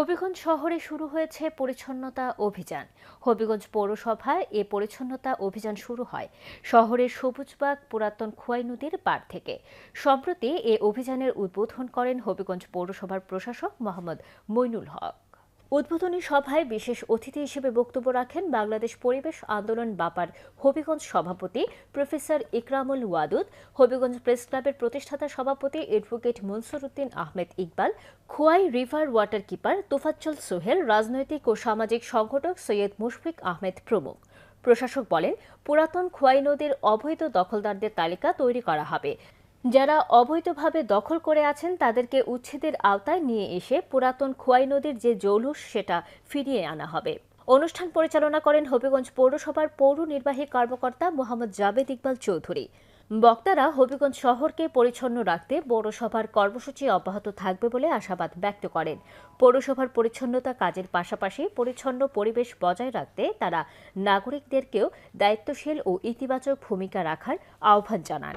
হবিগঞ্জ শহরে শুরু হয়েছে পরিচ্ছন্নতা অভিযান। হবিগঞ্জ পৌরসভায় এ পরিচ্ছন্নতা অভিযান শুরু হয়। শহরের সবুজবাগ, পুরাতন খোয়াই নদীর পার থেকে। সম্প্রতি এ অভিযানের উদ্বোধন করেন হবিগঞ্জ পৌরসভার প্রশাসক মোহাম্মদ মইনুল হক। উদ্বোধনী সভায় বিশেষ অতিথি হিসেবে বক্তব্য রাখেন বাংলাদেশ পরিবেশ আন্দোলন বাপার হবিগঞ্জ সভাপতি প্রফেসর ইকরামুল ওয়াদুদ, হবিগঞ্জ প্রেস ক্লাবের প্রতিষ্ঠাতা সভাপতি advocate Mansur Uddin Ahmed Iqbal, Khowai river water keeper Tofazzal Sohel, রাজনৈতিক ও সামাজিক সংগঠক সৈয়দ মুশফিক আহমেদ প্রমুখ। প্রশাসক বলেন, পুরাতন খোয়াই নদীর অবৈধ দখলদারদের তালিকা তৈরি করা হবে। যারা অবৈধভাবে দখল করে আছেন, তাদেরকে উচ্ছেদের আওতায় নিয়ে এসে পুরাতন খোয়াই নদীর যে জৌলুস, সেটা ফিরিয়ে আনা হবে। অনুষ্ঠান পরিচালনা করেন হবিগঞ্জ পৌরসভার পৌর নির্বাহী কর্মকর্তা মোহাম্মদ জাবেদ ইকবাল চৌধুরী। বক্তারা হবিগঞ্জ শহরকে পরিচ্ছন্ন রাখতে পৌরসভার কর্মসূচি অব্যাহত থাকবে বলে আশাবাদ ব্যক্ত করেন। পৌরসভার পরিচ্ছন্নতা কাজের পাশাপাশি পরিচ্ছন্ন পরিবেশ বজায় রাখতে তারা নাগরিকদেরকেও দায়িত্বশীল ও ইতিবাচক ভূমিকা রাখার আহ্বান জানান।